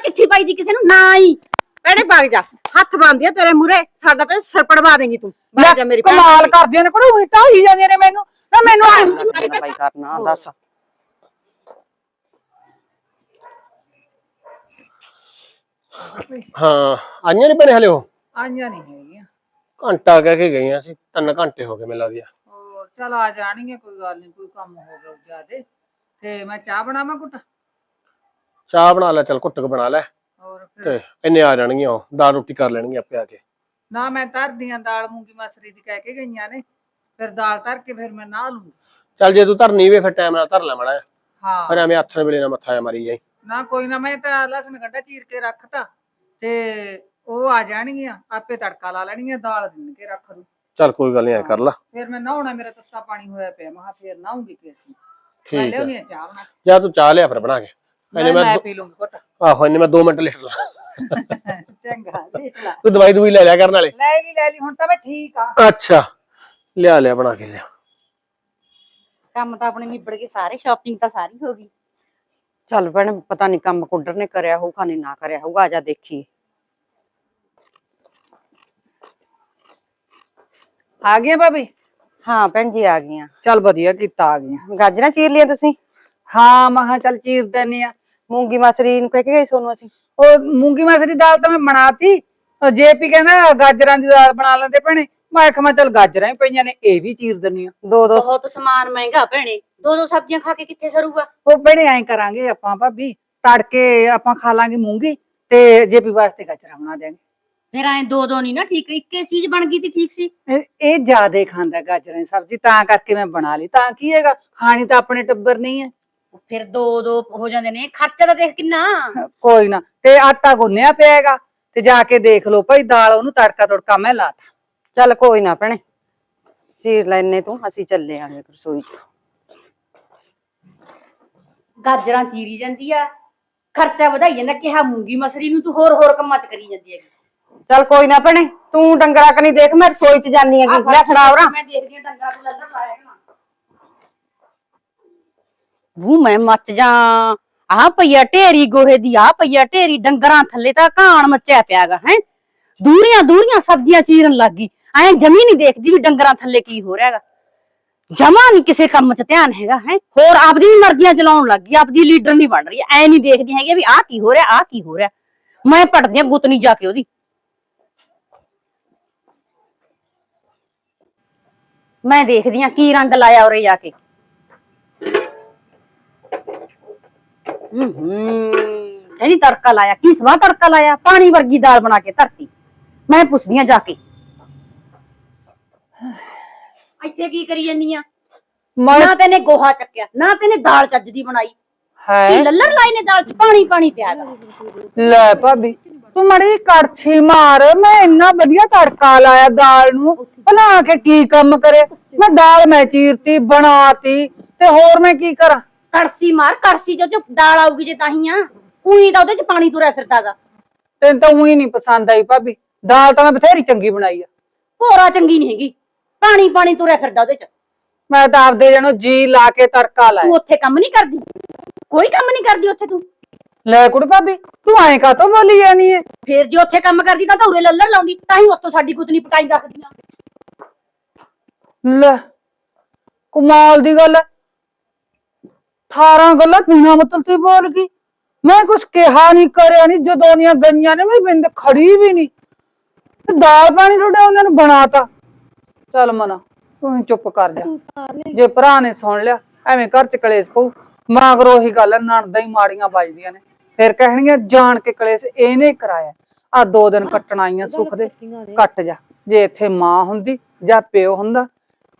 ਚਿੱਠੀ ਪਾਈ ਦੀ ਕਿਸੇ ਨੂੰ ਨਾ ਹੀ ਭੈਣੇ ਭੱਗ ਜਾ ਹੱਥ ਬੰਨਦੀ ਆ ਤੇਰੇ ਮੂਰੇ ਸਾਡਾ ਤੇ ਸਿਰ ਪੜਵਾ ਦੇਂਗੀ ਤੂੰ ਲੈ, ਭੱਗ ਜਾ ਮੇਰੀ ਭੈਣ ਕਮਾਲ ਕਰਦੀਆਂ ਨੇ ਪਰ ਉਹੀ ਢਾਈ ਜਾਂਦੀਆਂ ਨੇ ਮੈਨੂੰ ਨਾ ਮੈਨੂੰ ਕਰਨਾ ਬਾਈ ਕਰਨਾ ਦੱਸ ਹਾਂ ਆਈਆਂ ਨਹੀਂ ਭੈਣੇ ਹਲੇ ਉਹ ਆਈਆਂ ਨਹੀਂ ਹੈਗੀਆਂ ਘੰਟਾ ਕਹਿ ਕੇ ਗਈਆਂ ਸੀ ਤਿੰਨ ਘੰਟੇ ਹੋ ਗਏ ਮੈਨੂੰ ਲੱਗਦੀ ਆ ਉਹ ਚਲ ਆ ਜਾਣਗੀਆਂ ਕੋਈ ਗੱਲ ਨਹੀਂ ਕੋਈ ਕੰਮ ਹੋ ਗਿਆ ਜਿਆਦੇ ਤੇ ਮੈਂ ਚਾਹ ਬਣਾਵਾਂ ਕੁੱਟ ਚਾਹ ਬਣਾ ਲੈ ਚੱਲ ਘੁੱਟਕ ਬਣਾ ਲੈ। ਹੋਰ ਫਿਰ? ਤੇ ਇੰਨੇ ਆ ਜਾਣਗੀਆਂ ਉਹ ਦਾਲ ਰੋਟੀ ਕਰ ਲੈਣਗੀਆਂ ਆਪੇ ਆ ਕੇ। ਨਾ ਮੈਂ ਧਰਦੀਆਂ ਦਾਲ ਮੂੰਗੀ ਮਸਰੀ ਦੀ ਕਹਿ ਕੇ ਗਈਆਂ ਨੇ ਫਿਰ ਦਾਲ ਧਰ ਕੇ ਫਿਰ ਮੈਂ ਨਾ ਲੂੰ ਚੱਲ ਜੇ ਤੂੰ ਧਰਨੀ ਵੇ ਫਿਰ ਟਾਈਮ ਨਾਲ ਧਰ ਲੈ ਮੜਾ ਹਾਂ। ਫਿਰ ਐਵੇਂ ਹੱਥ ਵੇਲੇ ਨਾਲ ਮੱਥਾ ਜਾ ਮਾਰੀ ਜਾਈ। ਨਾ ਕੋਈ ਨਾ ਮੈਂ ਤਾਂ ਲਸਣ ਗੰਢਾ ਚੀਰ ਕੇ ਰੱਖਤਾ ਤੇ ਉਹ ਆ ਜਾਣਗੀਆਂ ਆਪੇ ਤੜਕਾ ਲਾ ਲੈਣਗੀਆਂ ਦਾਲ ਦਿਨ ਕੇ ਰੱਖ ਦੂੰ ਚੱਲ ਕੋਈ ਗੱਲ ਨਹੀਂ ਐ ਕਰ ਲਾ। ਫਿਰ ਮੈਂ ਨਹਾਉਣਾ ਮੇਰਾ ਤੱਤਾ ਪਾਣੀ ਹੋਇਆ ਪਿਆ ਮੈਂ ਕਿਹਾ ਫਿਰ ਨਹਾਉਂਗੀ ਕਿ ਅਸੀਂ। ਮੈਂ ਠੀਕ ਹੈ ਲਿਆਉਣੀ ਆ ਚਾਹ ਬਣਾ ਕੇ। ਜਾਂ ਤੂੰ ਚਾਹ ਲਿਆ ਫਿਰ ਬਣਾ ਕੇ। ਇਹਨੇ ਮੈਂ ਮੈਂ ਮੈਂ ਦੋ- ਪੀ ਲੂੰਗੀ ਘੁੱਟ ਆਹੋ ਇਹਨੇ ਮੈਂ 2 ਮਿੰਟ ਲੇਟ ਲਾ ਚੰਗਾ ਦੇਖ ਲੈ ਤੂੰ ਦਵਾਈ ਦਵਾਈ ਲੈ ਲਿਆ ਕਰਨ ਵਾਲੇ ਲੈ ਲਈ ਲੈ ਲਈ ਹੁਣ ਤਾਂ ਮੈਂ ਠੀਕ ਆ ਅੱਛਾ ਲਿਆ ਲਿਆ ਬਣਾ ਕੇ ਲਿਆ ਕੰਮ ਤਾਂ ਆਪਣੇ ਨਿਬੜ ਗਏ ਸਾਰੇ ਸ਼ਾਪਿੰਗ ਤਾਂ ਸਾਰੀ ਹੋ ਗਈ। ਚੱਲ ਭੈਣੇ ਪਤਾ ਨਹੀਂ ਕੰਮ ਕੁੱਡਰ ਨੇ ਕਰਿਆ ਹੋਊਗਾ ਨਹੀਂ ਨਾ ਕਰਿਆ ਹੋਊਗਾ ਆ ਜਾ ਦੇਖੀ। ਆ ਗਈਆਂ ਭਾਬੀ? ਹਾਂ ਭੈਣ ਜੀ ਆ ਗਈਆਂ। ਚੱਲ ਵਧੀਆ ਕੀਤਾ ਆ ਗਈਆਂ। ਗਾਜਰਾਂ ਚੀਰ ਲਿਆ ਤੁਸੀਂ? ਹਾਂ ਮੈਂ ਕਿਹਾ ਚੱਲ ਚੀਰ ਦਿੰਨੀ ਆ। ਮੂੰਗੀ ਮਸਰੀ ਨੂੰ ਕਹਿ ਕੇ ਗਏ ਸੋਨੂੰ ਅਸੀਂ। ਉਹ ਮੂੰਗੀ ਮਸਰੀ ਦਾਲ ਤਾਂ ਮੈਂ ਬਣਾਤੀ। ਜੇਪੀ ਕਹਿੰਦਾ ਗਾਜਰਾਂ ਦੀ ਦਾਲ ਬਣਾ ਲੈਂਦੇ ਭੈਣੇ। ਮੈਂ ਕਿਹਾ ਮੈਂ ਚੱਲ ਗਾਜਰਾਂ ਹੀ ਪਈਆਂ ਨੇ ਇਹ ਵੀ ਚੀਰ ਦਿੰਨੀ ਆ ਦੋ ਦੋ ਬਹੁਤ ਸਮਾਨ ਮਹਿੰਗਾ ਭੈਣੇ। ਦੋ ਦੋ ਸਬਜ਼ੀਆਂ ਖਾ ਕੇ ਕਿੱਥੇ ਸਰੂਗਾ? ਉਹ ਭੈਣੇ ਐਂ ਕਰਾਂਗੇ ਆਪਾਂ ਭਾਬੀ ਤੜਕੇ ਆਪਾਂ ਖਾ ਲਾਂਗੇ ਮੂੰਗੀ ਤੇ ਜੇਪੀ ਵਾਸਤੇ ਗਾਜਰਾਂ ਬਣਾ ਦਿਆਂਗੇ। ਫਿਰ ਐ ਦੋ ਦੋ ਨਹੀਂ ਨਾ ਠੀਕ ਇੱਕੇ ਚੀਜ਼ ਬਣ ਗਈ ਤੇ ਠੀਕ ਸੀ? ਇਹ- ਇਹ ਜ਼ਿਆਦੇ ਖਾਂਦਾ ਗਾਜਰਾਂ ਦੀ ਸਬਜ਼ੀ ਤਾਂ ਕਰਕੇ ਮੈਂ ਬਣਾ ਲਈ। ਤਾਂ ਕੀ ਹੈਗਾ ਖਾਣੀ ਤਾਂ ਆਪਣੇ ਟੱਬਰ ਨਹੀਂ ਹੈ। ਫਿਰ ਦੋ ਦੋ ਹੋ ਜਾਂਦੇ ਨੇ। ਖਰਚਾ ਤਾਂ ਦੇਖ ਕਿੰਨਾ। ਕੋਈ ਨਾ ਤੇ ਆਟਾ ਗੁੰਨਿਆ ਪਿਆ ਹੈਗਾ ਤੇ ਜਾ ਕੇ ਦੇਖ ਲਓ ਭਾਈ ਦਾਲ ਉਹਨੂੰ ਤੜਕਾ ਤੜਕਾ ਮੈਂ ਲਾਤਾ ਚੱਲ ਕੋਈ ਨਾ ਭੈਣੇ ਚੀਰ ਲੈਨੇ ਤੂੰ ਅਸੀਂ ਚੱਲੇ ਆਂਗੇ ਰਸੋਈ ਚ। ਗਾਜਰਾਂ ਚੀਰੀ ਜਾਂਦੀ ਆ ਖਰਚਾ ਵਧਾਈ ਜਾਂਦਾ ਕਿਹਾ ਮੂੰਗੀ ਮਸਰੀ ਨੂੰ ਤੂੰ ਹੋਰ ਹੋਰ ਕੰਮਾਂ ਚ ਕਰੀ ਜਾਂਦੀ ਹੈਗੀ। ਚੱਲ ਕੋਈ ਨਾ ਭੈਣੇ ਤੂੰ ਡੰਗਰਾ ਕਨੀ ਦੇਖ ਮੈਂ ਰਸੋਈ ਚ ਜਾਨੀ ਹੈਗੀ ਲੈ ਖੜਾ ਉਰਾ ਮੈਂ ਦੇਖਦੀ ਆ ਡੰਗਰਾਂ ਤੋਂ ਲੱਲਰ ਲਾਇਆ ਨਾ। ਵੂ ਮੈਂ ਮੱਚ ਜਾ ਆਹ ਪਈਆ ਢੇਰੀ ਗੋਹੇ ਦੀ, ਆਹ ਪਈਆ ਢੇਰੀ ਡੰਗਰਾਂ ਥੱਲੇ ਤਾਂ ਘਾਣ ਮੱਚਿਆ ਪਿਆਗਾ, ਹੈ। ਦੂਰੀਆਂ ਦੂਰੀਆਂ ਸਬਜ਼ੀਆਂ ਚੀਰਨ ਲੱਗ ਗਈ। ਐ ਜਮੀ ਨਹੀਂ ਦੇਖਦੀ ਵੀ ਡੰਗਰਾਂ ਥੱਲੇ ਕੀ ਹੋ ਰਿਹਾਗਾ। ਜਮਾ ਨਹੀਂ ਕਿਸੇ ਕੰਮ 'ਚ ਧਿਆਨ ਹੈਗਾ, ਹੈ। ਹੋਰ ਆਪਦੀ ਵੀ ਮਰਜ਼ੀਆਂ ਚਲਾਉਣ ਲੱਗ ਗਈ, ਆਪਦੀ ਲੀਡਰ ਨਹੀਂ ਬਣ ਰਹੀ। ਐ ਨਹੀਂ ਦੇਖਦੀ ਹੈਗੀ ਵੀ ਆਹ ਕੀ ਹੋ ਰਿਹਾ, ਆਹ ਕੀ ਹੋ ਰਿਹਾ। ਮੈਂ ਪੜਦੀ ਆ ਗੁੱਤਨੀ ਜਾ ਕੇ ਉਹਦੀ। ਮੈਂ ਦੇਖਦੀ ਆ ਕੀ ਰੰਗ ਲਾਇਆ ਉਰੇ ਜਾ ਕੇ। ਹੂੰ ਇਹਨੀ ਤੜਕਾ ਲਾਇਆ ਕੀ ਸਵਾ ਤੜਕਾ ਲਾਇਆ? ਪਾਣੀ ਵਰਗੀ ਦਾਲ ਬਣਾ ਕੇ ਧਰਤੀ। ਮੈਂ ਪੁੱਛਦੀ ਆ ਜਾ ਕੇ। ਇੱਥੇ ਕੀ ਕਰੀ ਜੰਨੀ ਆ? ਮੈਂ ਨਾ ਤੈਨੇ ਗੋਹਾ ਚੱਕਿਆ ਨਾ ਤੈਨੇ ਦਾਲ ਚੱਜ ਦੀ ਬਣਾਈ। ਹੈ। ਲੱਲਰ ਲਾਈ ਨੇ ਦਾਲ ਚ? ਪਾਣੀ ਪਾਣੀ ਪਿਆ ਗਾ ਲੈ ਭਾਬੀ ਤੂੰ ਮੜੀ ਕੜਛੀ ਮਾਰ। ਮੈਂ ਇੰਨਾ ਵਧੀਆ ਤੜਕਾ ਲਾਇਆ ਦਾਲ ਨੂੰ। ਭਲਾ ਆ ਕੇ ਕੀ ਕੰਮ ਕਰੇ? ਮੈਂ ਦਾਲ ਮੈਂ ਚੀਰਤੀ ਬਣਾਤੀ। ਤੇ ਹੋਰ ਮੈਂ ਕੀ ਕਰਾਂ? ਕੜਸੀ ਮਾਰ ਕੜਸੀ ਚ ਜੋ ਦਾਲ ਆਊਗੀ ਜੇ ਤਾਹੀਂ ਆ। ਉਹੀ ਤਾਂ ਉਹਦੇ ਚ ਪਾਣੀ ਤੁਰਿਆ ਫਿਰਦਾਗਾ। ਤੈਨੂੰ ਤਾਂ ਉਹੀ ਨਹੀਂ ਪਸੰਦ ਆਈ ਭਾਬੀ। ਦਾਲ ਤਾਂ ਮੈਂ ਬਥੇਰੀ ਚੰਗੀ ਬਣਾਈ ਆ। ਭੋਰਾ ਚੰਗੀ ਨਹੀਂ ਹੈਗੀ। ਪਾਣੀ ਪਾਣੀ ਤੁਰਿਆ ਫਿਰਦਾ ਉਹਦੇ ਚ। ਮੈਂ ਤਾਂ ਆਪਦੇ ਜਣੋ ਜੀ ਲਾ ਕੇ ਤੜਕਾ ਤੂੰ ਲਾਇਆ ਉੱਥੇ ਕੰਮ ਨਹੀਂ ਕਰਦੀ? ਕੋਈ ਕੰਮ ਨਹੀਂ ਕਰਦੀ ਉੱਥੇ ਤੂੰ? ਲੈ ਕੁੜ ਭਾਬੀ ਤੂੰ ਐਂ ਕਾਤੋਂ ਬੋਲੀ ਜਾਨੀ ਏ? ਫੇਰ ਜੇ ਉੱਥੇ ਕੰਮ ਕਰਦੀ ਤਾਂ ਉਰੇ ਲੱਲਰ ਲਾਉਂਦੀ ਤਾਂ ਹੀ ਉੱਥੋਂ ਸਾਡੀ ਗੁੱਤਨੀ ਪਟਾਈ ਰੱਖਦੀਆਂ ਲੈ ਕਮਾਲ ਦੀ ਗੱਲ ਹੈ 18 ਗੱਲਾਂ ਬਿਨਾਂ ਮਤਲਬ ਤੇ ਬੋਲ ਗਈ। ਮੈਂ ਕੁਛ ਕਿਹਾ ਨਹੀਂ ਕਰਿਆ ਨਹੀਂ ਜਦੋਂ ਦੀਆਂ ਗਈਆਂ ਨੇ, ਮੈਂ ਬਿੰਦ ਖੜੀ ਵੀ ਨਹੀਂ ਤੇ ਦਾਲ ਪਾਣੀ ਤੁਹਾਡਾ ਉਹਨਾਂ ਨੂੰ ਬਣਾਤਾ। ਚੱਲ ਮਨਾ, ਤੂੰ ਹੀ ਚੁੱਪ ਕਰ ਜਾ। ਜੇ ਭਰਾ ਨੇ ਸੁਣ ਲਿਆ, ਐਵੇਂ ਘਰ ਚ ਕਲੇਸ਼ ਪਊ। ਮਗਰੋਂ ਉਹੀ ਗੱਲ ਨਣਦਾ ਹੀ ਮਾੜੀਆਂ ਵੱਜਦੀਆਂ ਨੇ। ਫਿਰ ਕਹਿਣਗੀਆਂ, ਜਾਣ ਕੇ ਕਲੇਸ਼ ਇਹਨੇ ਕਰਾਇਆ। ਆ ਦੋ ਦਿਨ ਕੱਟਣ ਆਈਆਂ ਸੁੱਖ ਦੇ, ਕੱਟ ਜਾ। ਜੇ ਇੱਥੇ ਮਾਂ ਹੁੰਦੀ ਜਾਂ ਪਿਓ ਹੁੰਦਾ,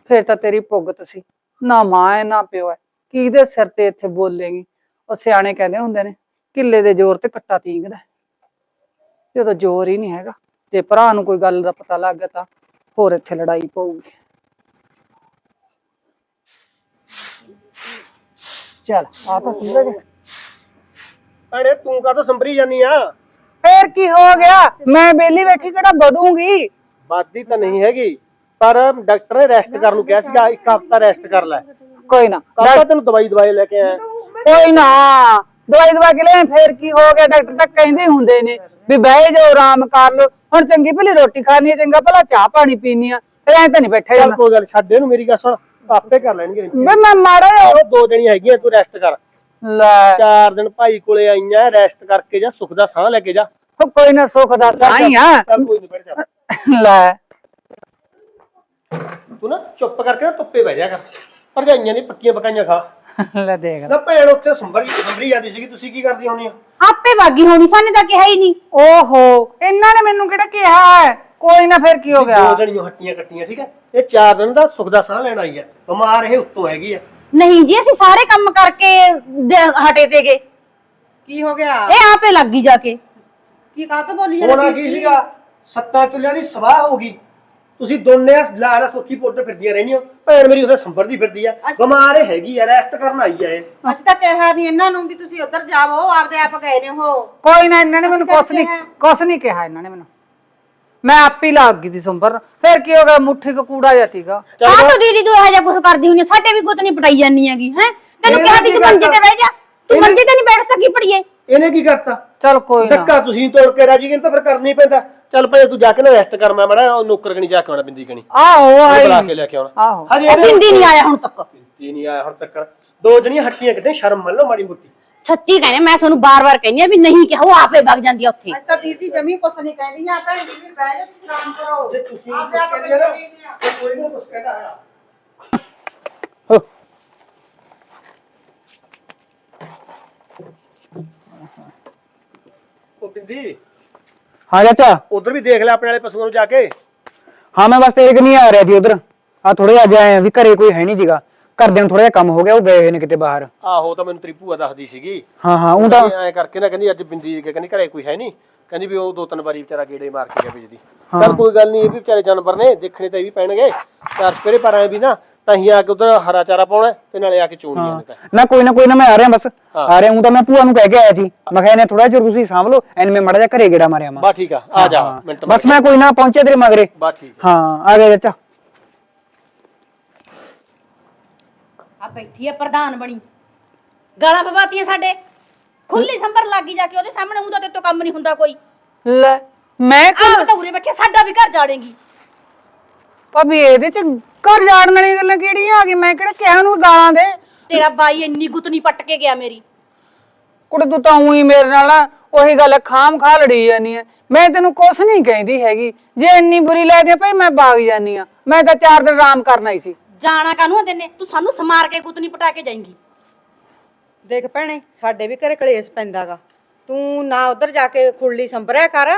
ਫਿਰ ਤਾਂ ਤੇਰੀ ਭੁਗਤ ਸੀ। ਨਾ ਮਾਂ ਹੈ ਨਾ ਪਿਓ ਹੈ ਕਿਹਦੇ ਸਿਰ ਤੇ ਇੱਥੇ ਬੋਲੇਗੀ? ਉਹ ਸਿਆਣੇ ਕਹਿੰਦੇ ਹੁੰਦੇ ਨੇ ਕਿੱਲੇ ਦੇ ਜ਼ੋਰ ਤੇ ਕੱਟਾ ਤੀਂਗਦਾ। ਜਦੋਂ ਜ਼ੋਰ ਹੀ ਨਹੀਂ ਹੈਗਾ ਜੇ ਭਰਾ ਨੂੰ ਕੋਈ ਗੱਲ ਦਾ ਪਤਾ ਲੱਗ ਗਿਆ ਤਾਂ ਹੋਰ ਇੱਥੇ ਲੜਾਈ ਪਊਗੀ। ਚੱਲ ਆ ਤਾਂ ਸੁਣਦੇ ਜੇ ਅਰੇ ਤੂੰ ਕਾਹਤੋਂ ਸੰਭਰੀ ਜਾਨੀ ਆ? ਫੇਰ ਕੀ ਹੋ ਗਿਆ? ਮੈਂ ਬੇਲੀ ਬੈਠੀ ਕਿਹੜਾ ਵਧੂੰਗੀ? ਬਾਦੀ ਤਾਂ ਨਹੀਂ ਹੈਗੀ। ਪਰ ਡਾਕਟਰ ਨੇ ਰੈਸਟ ਕਰਨ ਨੂੰ ਕਿਹਾ ਸੀਗਾ ਇੱਕ ਹਫਤਾ ਰੈਸਟ ਕਰ ਲੈ। ਕੋਈ ਨਾ। ਕੱਲ ਤਾਂ ਤੈਨੂੰ ਦਵਾਈ ਦਵਾਈ ਲੈ ਕੇ ਆਇਆ। ਕੋਈ ਨਾ ਦਵਾਈ ਦਵਾ ਕੇ ਲੈ ਫੇਰ ਕੀ ਹੋ ਗਿਆ? ਡਾਕਟਰ ਤਾਂ ਕਹਿੰਦੇ ਹੁੰਦੇ ਨੇ ਵੀ ਬਹਿ ਜਾਓ ਆਰਾਮ ਕਰ ਲਓ। ਹੁਣ ਚੰਗੀ ਭਲੀ ਰੋਟੀ ਖਾਣੀ ਹੈ ਚੰਗਾ ਭਲਾ ਚਾਹ ਪਾਣੀ ਪੀਣੀ ਆ ਫਿਰ ਐਂ ਤਾਂ ਨਹੀਂ ਬੈਠਾ ਚੱਲ ਜਾਂਦਾ ਕੋਈ ਗੱਲ ਛੱਡ ਇਹਨੂੰ ਮੇਰੀ ਗੱਲ ਸੁਣ ਆਪੇ ਕਰ ਲੈਣਗੇ ਮੈਂ ਮੈਂ ਮਾੜਾ ਜਿਹਾ ਉਹ ਦੋ ਜਣੀਆਂ ਹੈਗੀਆਂ ਤੂੰ ਰੈਸਟ ਕਰ। ਲੈ। ਚਾਰ ਦਿਨ ਭਾਈ ਕੋਲੇ ਆਈਆਂ ਰੈਸਟ ਕਰਕੇ ਜਾ ਸੁੱਖ ਦਾ ਸਾਹ ਲੈ ਕੇ ਜਾ। ਉਹ ਕੋਈ ਨਾ ਸੁੱਖ ਦਾ ਸਾਈ ਆ। ਚੱਲ ਕੋਈ ਨਹੀਂ ਬੈਠ ਜਾ ਲੈ। ਤੂੰ ਨਾ ਚੁੱਪ ਕਰਕੇ ਨਾ ਧੁੱਪੇ ਬਹਿ ਜਾ ਕਰ। ਭਰਜਾਈਆਂ ਦੀ ਪੱਕੀਆਂ ਪਕਾਈਆਂ ਖਾ। ਲੈ ਦੇਖ। ਨਾ ਭੈਣ ਉੱਥੇ ਸੰਭਰ ਸੰਭਰੀ ਜਾਂਦੀ ਸੀਗੀ। ਤੁਸੀਂ ਕੀ ਕਰਦੀ ਹੋਣੀ ਆ? ਆਪੇ ਵਾਗੀ ਹੋਣੀ ਸਾਨੂੰ ਤਾਂ ਕਿਹਾ ਹੀ ਨਹੀਂ। ਓਹੋ ਇਹਨਾਂ ਨੇ ਮੈਨੂੰ ਕਿਹੜਾ ਕਿਹਾ ਹੈ? ਕੋਈ ਨਾ ਫਿਰ ਕੀ ਹੋ ਗਿਆ? ਦੋ ਜਣੀਆਂ ਹੱਟੀਆਂ ਕੱਟੀਆਂ ਠੀਕ ਹੈ? ਇਹ ਚਾਰ ਦਿਨ ਦਾ ਸੁੱਖ ਦਾ ਸਾਹ ਲੈਣ ਆਈ ਹੈ। ਬਿਮਾਰ ਇਹ ਉੱਤੋਂ ਹੈਗੀ ਹੈ। ਨਹੀਂ ਜੀ ਅਸੀਂ ਸਾਰੇ ਕੰਮ ਕਰਕੇ ਦ- ਹਟੇ ਤੇਗੇ ਕੀ ਹੋ ਗਿਆ? ਇਹ ਆਪੇ ਲੱਗੀ ਜਾ ਕੇ। ਕੀ ਕਾਹ ਤੋਂ ਬੋਲੀ ਹੋਣਾ ਕੀ ਸੀਗਾ? ਸੱਤਾਂ ਚੁੱਲਿਆਂ ਦੀ ਸਵਾਹ ਹੋ ਗਈ। ਤੁਸੀਂ ਦੋਨੇ ਲਾ ਲਾ ਸੁੱਕੀ ਪੋਟਰ ਫਿਰਦੀਆਂ ਰਹਿੰਦੀਆਂ। ਭੈਣ ਮੇਰੀ ਉਥੇ ਸੰਭਰਦੀ ਫਿਰਦੀ ਆ। ਬਿਮਾਰ ਇਹ ਹੈਗੀ ਆ ਰੈਸਟ ਕਰਨ ਆਈ ਆ ਇਹ। ਅਸੀਂ ਤਾਂ ਕਿਹਾ ਨਹੀਂ ਇਹਨਾਂ ਨੂੰ ਵੀ ਤੁਸੀਂ ਉੱਧਰ ਜਾਵੋ ਆਪਦੇ ਆਪ ਗਏ ਨੇ ਹੋ ਕੋਈ ਨਾ ਇਹਨਾਂ ਨੇ ਮੈਨੂੰ ਕੁਛ ਨਹੀਂ ਕਿਹਾ। ਕੁਛ ਨਹੀਂ ਕਿਹਾ ਇਹਨਾਂ ਨੇ ਮੈਨੂੰ। ਮੈਂ ਆਪ ਹੀ ਲੱਗ ਗਈ ਸੀ ਸੁੰਬਰ ਫਿਰ ਕੀ ਹੋ ਗਿਆ ਮੁੱਠੀ ਕੋ ਕੂੜਾ ਜਾਤੀਗਾ ਆਹ ਤੂੰ ਦੀਦੀ ਤੂੰ ਇਹੋ ਜਿਹਾ ਕੁਝ ਕਰਦੀ ਹੁੰਦੀ ਆ, ਸਾਡੇ ਵੀ ਗੁੱਤ ਨਹੀਂ ਪਟਾਈ ਜਾਂਦੀ ਹੈਗੀ ਹੈ? ਤੈਨੂੰ ਇਹਨੇ ਕਿਹਾ ਸੀ ਕੀ ਤੂੰ ਮੰਜੇ ਕਰਤਾ? ਤੇ ਬਹਿ ਜਾ। ਤੂੰ ਇਹਨੇ- ਮੰਜੇ ਤੇ ਨਹੀਂ ਬੈਠ ਸਕੀ ਪੜੀਏ। ਇਹਨੇ ਕੀ ਕਰਤਾ? ਚਲ ਕੋਈ ਨਾ। ਧੱਕਾ ਤੁਸੀਂ ਤੋੜ ਕੇ ਰਾਜੀ ਗਏ ਤਾਂ ਫਿਰ ਕਰਨਾ ਪੈਂਦਾ। ਚੱਲ ਭਾਈ ਤੂੰ ਜਾ ਕੇ ਨਾ ਰੈਸਟ ਕਰ ਮੈਂ ਮੜਾ ਉਹ ਨੌਕਰ ਕਣੀ ਜਾ ਕੇ ਆਉਣਾ ਬਿੰਦੀ ਕਣੀ। ਆਹੋ ਆਈ ਬੁਲਾ ਕੇ ਲੈ ਕੇ ਆਉਣਾ। ਆਹੋ। ਹਜੇ ਉਹ ਬਿੰਦੀ ਨਹੀਂ ਆਇਆ ਹੁਣ ਤੱਕ। ਬਿੰਦੀ ਨਹੀਂ ਆਇਆ ਹੁਣ ਤੱਕ। ਦੋ ਜਣੀਆਂ ਹੱਟੀਆਂ ਕਿਤੇ ਸ਼ਰਮ ਮੰਨ ਲਓ ਮਾੜੀ ਮੋਟੀ। ਸੱਚੀ ਕਹਿੰਦੇ ਮੈਂ ਤੁਹਾਨੂੰ ਬਾਰ-ਬਾਰ ਕਹਿੰਦੀ ਆ ਵੀ ਨਹੀਂ ਕਿਹਾ ਉਹ ਆਪੇ ਵਗ ਜਾਂਦੀ ਆ ਉੱਥੇ। ਅੱਜ ਤਾਂ ਵੀਰ ਜੀ ਜਮੀ ਕੁਛ ਨਹੀਂ ਕਹਿੰਦੀਆਂ ਭੈਣ ਜੀ ਵੀ ਬਹਿ ਜਾ ਤੁਸੀਂ ਆਰਾਮ ਕਰੋ। ਜੇ ਤੁਸੀਂ ਆਪ ਕੁਛ ਕਹਿੰਦੇ ਨਾ, ਆ। ਕੋਈ ਨਾ ਕੁਛ ਕਹਿੰਦਾ ਆ ਉਹ ਬਿੰਦੀ ਹਾਂ ਚਾਚਾ। ਉਧਰ ਵੀ ਦੇਖ ਲੈ ਆਪਣੇ ਵਾਲੇ ਪਸ਼ੂਆਂ ਨੂੰ ਜਾ ਕੇ। ਹਾਂ ਮੈਂ ਬਸ ਤੇਰੇ ਨਹੀਂ ਆ ਰਿਹਾ ਜੀ ਉਧਰ। ਆ ਥੋੜੇ ਅੱਜ ਆਏ ਆ ਵੀ ਘਰੇ ਕੋਈ ਹੈ ਨਹੀਂ ਜੀਗਾ। ਘਰਦਿਆਂ ਨੂੰ ਥੋੜਾ ਜਿਹਾ ਕੰਮ ਹੋ ਗਿਆ ਉਹ ਗਏ ਹੋਏ ਨੇ ਕਿਤੇ ਬਾਹਰ। ਆਹੋ ਤਾਂ ਮੈਨੂੰ ਤੇਰੀ ਦੱਸਦੀ ਸੀਗੀ। ਹਾਂ ਹਾਂ ਉਹ ਤਾਂ ਐਂ ਕਰਕੇ ਨਾ ਕਹਿੰਦੀ ਅੱਜ ਬਿੰਦੀ ਜੀ ਕਹਿੰਦੀ ਘਰੇ ਕੋਈ ਹੈ ਨਹੀਂ ਕਹਿੰਦੀ ਵੀ ਉਹ ਦੋ ਤਿੰਨ ਵਾਰੀ ਵਿਚਾਰਾ ਗੇੜੇ ਮਾਰ ਕੇ ਗਿਆ ਬਿਜਲੀ। ਹਾਂ। ਚੱਲ ਕੋਈ ਗੱਲ ਨਹੀਂ ਇਹ ਵੀ ਵਿਚਾਰੇ ਜਾਨਵਰ ਨੇ ਦੇਖਣੇ ਤਾਂ ਇਹ ਵੀ ਪੈਣਗੇ। ਚਾਰ ਸਪੇਰੇ ਪਰ ਐ ਵੀ ਨਾ ਤਾਂ ਹੀ ਆ ਕੇ ਉਧਰ ਹਰਾ ਚਾਰਾ ਪਾਉਣਾ ਤੇ ਨਾਲੇ ਆ ਕੇ ਚੋਣੀਆਂ ਨੇ ਤਾਂ। ਨਾ ਕੋਈ ਨਾ ਕੋਈ ਨਾ ਮੈਂ ਆ ਰਿਹਾ ਬਸ। ਆ ਰਿਹਾ ਹੂੰ ਤਾਂ ਮੈਂ ਭੂਆ ਨੂੰ ਕਹਿ ਕੇ ਆਇਆ ਸੀ ਮੈਂ ਕਿਹਾ ਇਹਨੇ ਥੋੜਾ ਜਿਹਾ ਤੁਸੀਂ ਸਾਂਭ ਲਓ ਐਨ ਮੈਂ ਮੜਾ ਜਾ ਘਰੇ ਗੇੜਾ ਮਾਰਿਆ ਮਾ। ਬਾ ਠੀਕ ਆ ਆ ਜਾ ਮਿੰਟ ਬਸ ਮੈਂ ਕੋਈ ਨਾ ਪਹੁੰਚੇ ਤੇਰੇ ਮਗਰੇ। ਬਾ ਠੀਕ ਹਾਂ ਆ ਗਿਆ ਚਾਚਾ। ਆ ਬੈਠੀ ਆ ਪ੍ਰਧਾਨ ਬਣੀ। ਗਾਲਾਂ ਪਵਾਤੀਆਂ ਸਾਡੇ। ਖੁੱਲੀ ਸੰਭਰ ਲੱਗੀ ਜਾ ਕੇ ਉਹਦੇ ਸਾਹਮਣੇ ਹੁੰਦਾ ਤੇ ਤੋਂ ਕੰਮ ਨਹੀਂ ਹੁੰਦਾ ਕੋਈ। ਲੈ ਮੈਂ ਆਹ ਤਾਂ ਉਰੇ ਬੈਠੇ ਸਾਡਾ ਵੀ ਘਰ ਜਾੜੇਗੀ। ਭਾਬੀ ਇਹਦੇ ਚ ਘਰ ਜਾੜਨ ਵਾਲੀਆਂ ਗੱਲਾਂ ਕਿਹੜੀਆਂ ਆ ਗਈ ਮੈਂ ਕਿਹੜਾ ਕਿਹਾ ਉਹਨੂੰ ਗਾਲਾਂ ਦੇ? ਤੇਰਾ ਬਾਈ ਇੰਨੀ ਗੁੱਤਨੀ ਪੱਟ ਕੇ ਗਿਆ ਮੇਰੀ। ਕੁੜੇ ਤੂੰ ਤਾਂ ਉਹੀ ਮੇਰੇ ਨਾਲ ਨਾ ਉਹੀ ਗੱਲ ਖਾਮ ਖਾ ਲੜੀ ਜਾਨੀ ਆ। ਮੈਂ ਤੈਨੂੰ ਕੁਛ ਨਹੀਂ ਕਹਿੰਦੀ ਹੈਗੀ। ਜੇ ਇੰਨੀ ਬੁਰੀ ਲੱਗਦੀ ਆ ਭਾਈ ਮੈਂ ਬਾਗ ਜਾਨੀ ਆ। ਮੈਂ ਤਾਂ ਚਾਰ ਦਿਨ ਆਰਾਮ ਕਰਨਾ ਹੀ ਸੀ। ਜਾਣਾ ਕਾਹਨੂੰ ਦਿੰਨੇ ਤੂੰ ਸਾਨੂੰ ਸਮਾਰ ਕੇ ਗੁੱਤਨੀ ਪਟਾ ਕੇ ਜਾਏਂਗੀ। ਦੇਖ ਭੈਣੇ ਸਾਡੇ ਵੀ ਘਰੇ ਕਲੇਸ਼ ਪੈਂਦਾਗਾ। ਤੂੰ ਨਾ ਉੱਧਰ ਜਾ ਕੇ ਖੁਰਲੀ ਸੰਭਰਿਆ ਕਰ।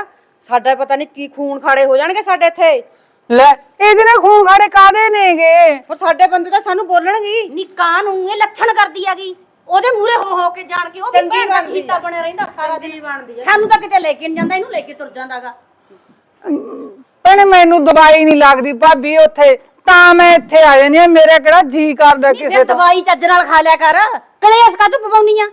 ਸਾਡਾ ਪਤਾ ਨਹੀਂ ਕੀ ਖੂਨ ਖਾੜੇ ਹੋ ਜਾਣਗੇ ਸਾਡੇ ਇੱਥੇ। ਲੈ ਇਹਦੇ ਨਾਲ ਖੂਨ ਖਾੜੇ ਕਾਦੇ ਨੇਗੇ? ਪਰ ਸਾਡੇ ਬੰਦੇ ਤਾਂ ਸਾਨੂੰ ਬੋਲਣਗੇ ਨੀ ਨੂੰ ਇਹ ਲੱਛਣ ਕਰਦੀ ਆਗੀ ਉਹਦੇ ਮੂਹਰੇ ਹੋ ਹੋ ਕੇ ਜਾਣ ਕੇ ਉਹ ਵੀ ਭੈਣ ਦਾ ਕੀਤਾ ਬਣਿਆ ਰਹਿੰਦਾ ਸਾਰਾ ਦਿਨ। ਬਣਦੀ ਆ ਸਾਨੂੰ ਤਾਂ ਕਿਤੇ ਲੈ ਕੇ ਨਹੀਂ ਜਾਂਦਾ ਇਹਨੂੰ ਲੈ ਕੇ ਤੁਰ ਜਾਂਦਾਗਾ। ਭੈਣੇ ਮੈਨੂੰ ਦਵਾਈ ਨਹੀਂ ਲੱਗਦੀ। ਭਾਬੀ ਉੱਥੇ ਤਾਂ ਮੈਂ ਇੱਥੇ ਆ ਜਾਨੀ ਆ ਮੇਰਾ ਕਿਹੜਾ ਜੀ ਕਰਦਾ ਕਿਸੇ ਤੋਂ? ਦਵਾਈ ਚੱਜ ਨਾਲ ਖਾ ਲਿਆ ਕਰ। ਕਲੇਸ਼ ਕਾ ਤੂੰ ਪਵਾਉਣੀ ਆ?